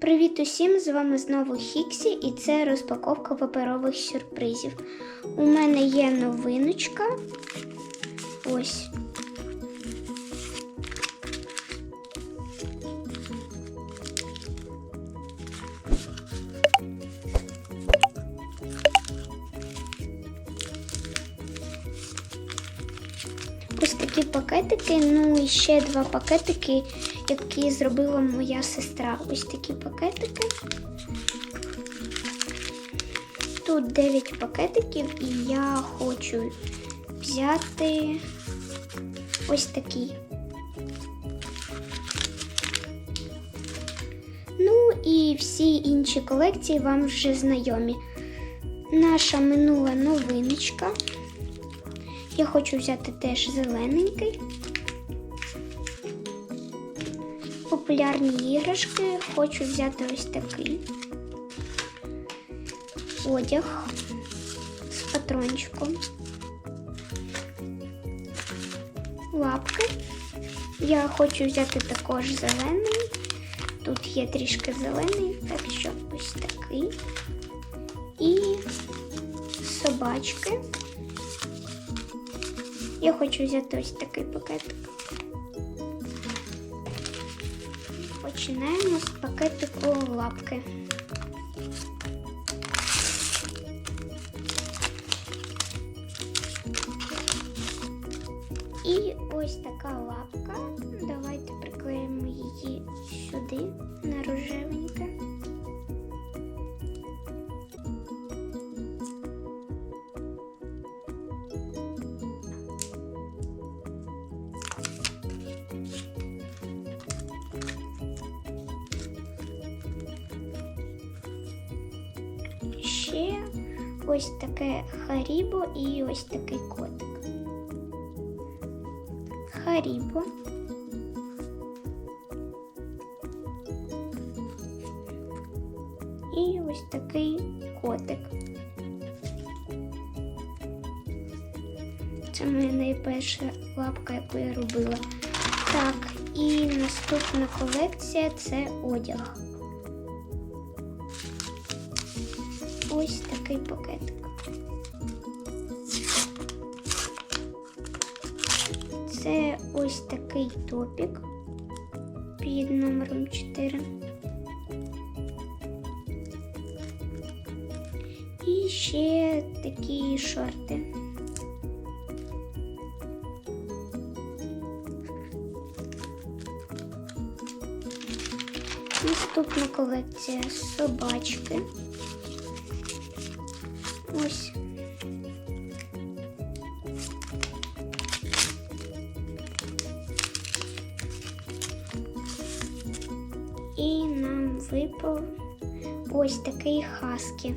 Привіт усім! З вами знову Хіксі, і це розпаковка паперових сюрпризів. У мене є новиночка. Ось. Ось такі пакетики, ну і ще два пакетики, які зробила моя сестра. Ось такі пакетики. Тут 9 пакетиків, і я хочу взяти ось такий. Ну і всі інші колекції вам вже знайомі. Наша минула новиночка. Я хочу взяти теж зелененький. Популярні іграшки. Хочу взяти ось такий одяг з патрончиком. Лапки. Я хочу взяти також зелений. Тут є трішки зелений, так що ось такий. І собачки. Я хочу взяти ось такий пакетик. Починаємо з пакетику лапки. І ось така лапка. Давайте приклеїмо її сюди, на рожевеньке. Ось таке харібо і ось такий котик. Харібо. І ось такий котик. Це моя найперша лапка, яку я робила. Так, і наступна колекція це одяг. Ось такий пакетик. Це ось такий топік під номером 4. І ще такі шорти. Наступна колекція собачки. Ось. І нам випав ось такий хаскі.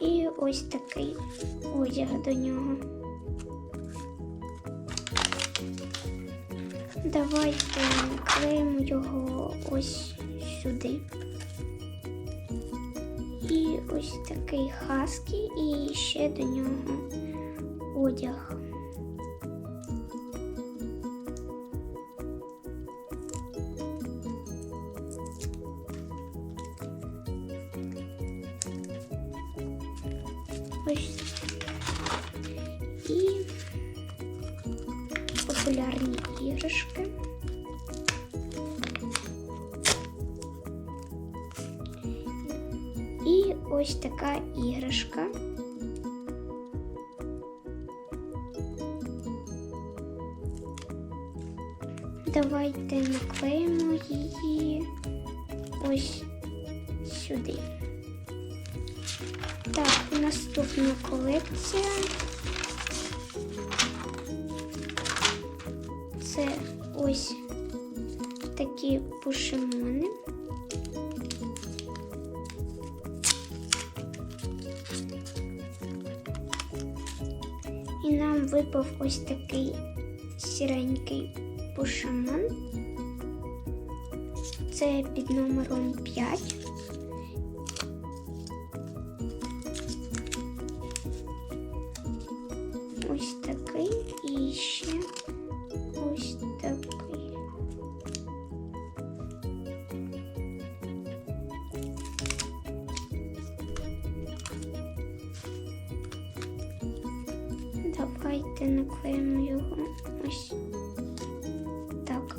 І ось такий одяг до нього. Давайте наклеїмо його ось сюди. І ось такий хаскі, і ще до нього одяг. Ось. І іграшки. І ось така іграшка. Давайте наклеїмо її ось сюди. Так, наступна колекція. Це ось такі пушимони. І нам випав ось такий сіренький пушимон. Це під номером 5. давайте наклеїмо його ось так.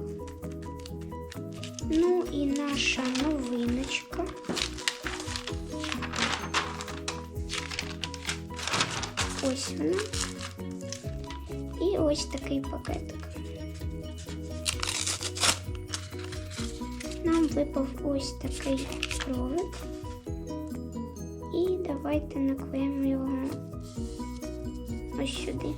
Ну і наша новиночка. Ось вона. І ось такий пакетик. Нам випав ось такий кролик. І давайте наклеїмо його ось сюди.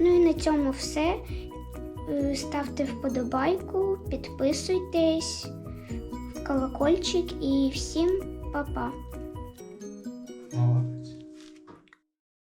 Ну і на цьому все. Е, Ставте вподобайку, підписуйтесь, колокольчик і всім па-па.